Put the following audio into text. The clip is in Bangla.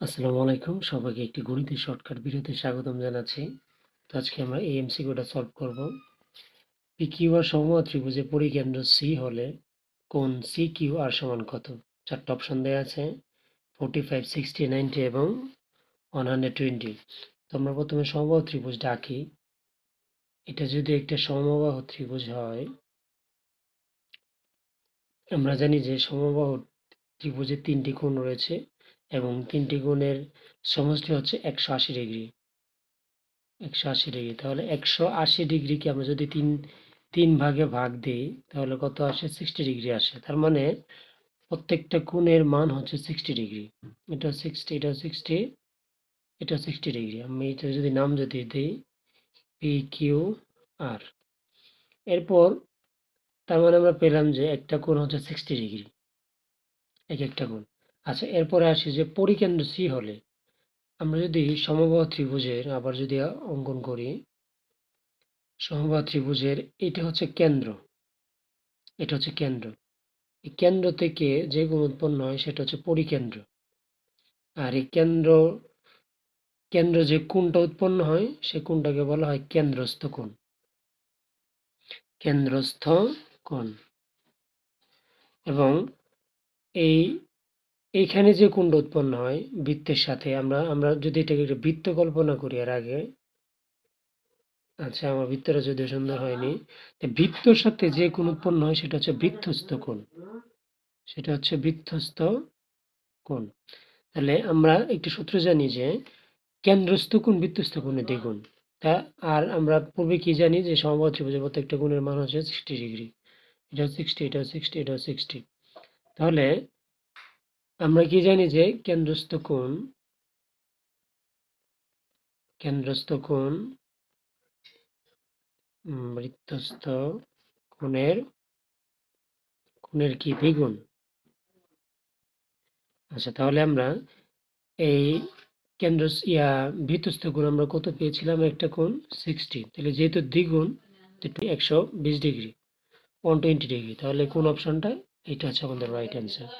আসসালামু আলাইকুম। সবাইকে একটি গণিতের শর্টকাট ভিডিওতে স্বাগতম জানাচ্ছি। তো আজকে আমরা এই এমসিকিউটা সলভ করব। আর সমবাহু ত্রিভুজের পরিকেন্দ্র সি হলে কোন সি কিউ আর সমান কত? চারটা অপশন দেওয়া আছে। ফোর্টি ফাইভ সিক্সটি নাইনটি এবং ওয়ান হান্ড্রেড টোয়েন্টি তো আমরা প্রথমে সমবাহু ত্রিভুজটা ডাকি। এটা যদি একটা সমবাহু ত্রিভুজ হয়, আমরা জানি যে সমবাহু ত্রিভুজের তিনটি কোণ রয়েছে। এবং তিনটি গুণের সমষ্টি হচ্ছে একশো আশি ডিগ্রি। একশো আশি ডিগ্রি, তাহলে একশো আশি ডিগ্রিকে আমরা যদি তিন তিন ভাগে ভাগ দিই, তাহলে কত আসে? সিক্সটি ডিগ্রি আসে। তার মানে প্রত্যেকটা কোণের মান হচ্ছে সিক্সটি ডিগ্রি। এটা সিক্সটি এটা সিক্সটি এটা সিক্সটি ডিগ্রি। আমি এটা যদি নাম যদি দিই, পি কিউ আর। এরপর তার মানে আমরা পেলাম যে একটা কোণ হচ্ছে সিক্সটি ডিগ্রি। এক একটা কোণ আচ্ছা এরপরে আসি যে পরিকেন্দ্র সি হলে। আমরা যদি সমবাহু ত্রিভুজের, আবার যদি অঙ্কন করি, সমবাহু ত্রিভুজের এটা হচ্ছে কেন্দ্র। এটা হচ্ছে কেন্দ্র। এই কেন্দ্র থেকে যে গুণ উৎপন্ন হয় সেটা হচ্ছে পরিকেন্দ্র। আর এই কেন্দ্র কেন্দ্র যে কোণটা উৎপন্ন হয়, সে কোণটাকে বলা হয় কেন্দ্রস্থ কোণ। কেন্দ্রস্থ কোণ। এবং এই এইখানে যে কুণ্ড উৎপন্ন হয়, বৃত্তের সাথে, আমরা আমরা যদি এটাকে একটা বৃত্ত কল্পনা করি এর আগে। আচ্ছা আমার বৃত্তটা যদিও সুন্দর হয়নি। বৃত্তর সাথে যে কোণ উৎপন্ন হয়, সেটা হচ্ছে বৃত্তস্থ কোণ। সেটা হচ্ছে বৃত্তস্থ কোণ। তাহলে আমরা একটি সূত্র জানি যে কেন্দ্রস্থ কোণ বৃত্তস্থ কোণে দ্বিগুণ। তা, আর আমরা পূর্বে কি জানি যে সমবাহু ত্রিভুজের প্রত্যেকটা কোণের মান হচ্ছে সিক্সটি ডিগ্রি এটা সিক্সটি এটা সিক্সটি এটা সিক্সটি তাহলে আমরা কি জানি যে কেন্দ্রস্থ কোণ কেন্দ্রস্থ কোণ বৃত্তস্থ কোণের কোণের কি দ্বিগুণ? আচ্ছা তাহলে আমরা এই কেন্দ্র, ইয়া বৃত্তস্থ কোণ আমরা কত পেয়েছিলাম? একটা কোণ সিক্সটি তাহলে যেহেতু দ্বিগুণ একশো বিশ ডিগ্রি ওয়ান টোয়েন্টি ডিগ্রি, তাহলে কোন অপশনটা? এটা হচ্ছে আমাদের রাইট অ্যান্সার